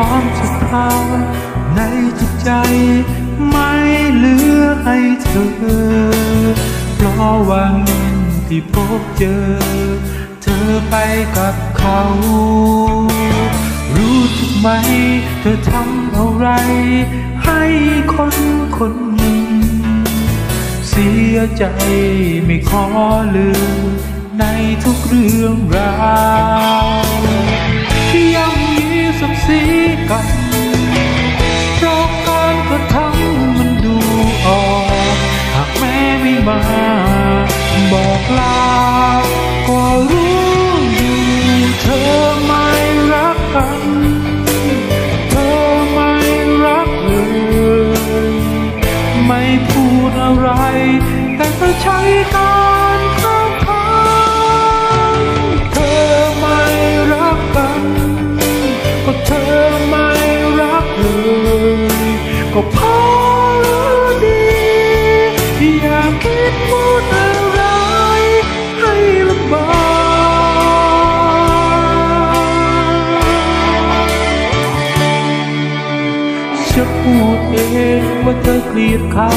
ความศรัทธาในจิตใจ ไม่เหลือให้เธอ เพราะวันที่พบเจอ เธอไปกับเขา รู้ทุกไหม เธอทำอะไร ให้คนคนหนึ่ง เสียใจไม่ขอลืมในทุกเรื่องราว เธอไม่รักกัน เธอไม่รักเลยไม่พูดอะไร แต่ก็ใช้การข้างทางเธอไม่รักกัน ก็เธอไม่รักเลยก็พอรู้ดี อย่าคิด พูดเองว่าเธอเกลียดเขา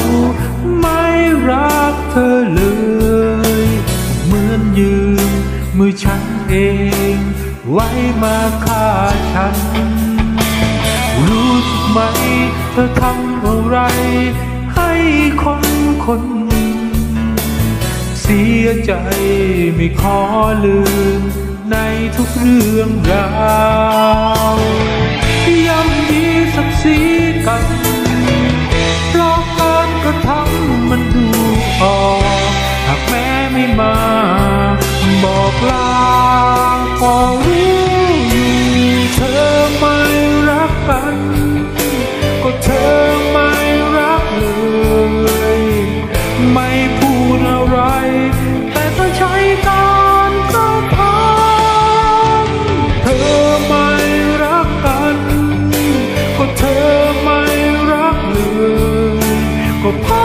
ไม่รักเธอเลย เหมือนยืนมือฉันเอง ไว้มาฆ่าฉัน รู้สึกไหม เธอทำอะไร ให้คนคนเสียใจไม่ขอลืมในทุกเรื่องราว for. Pa-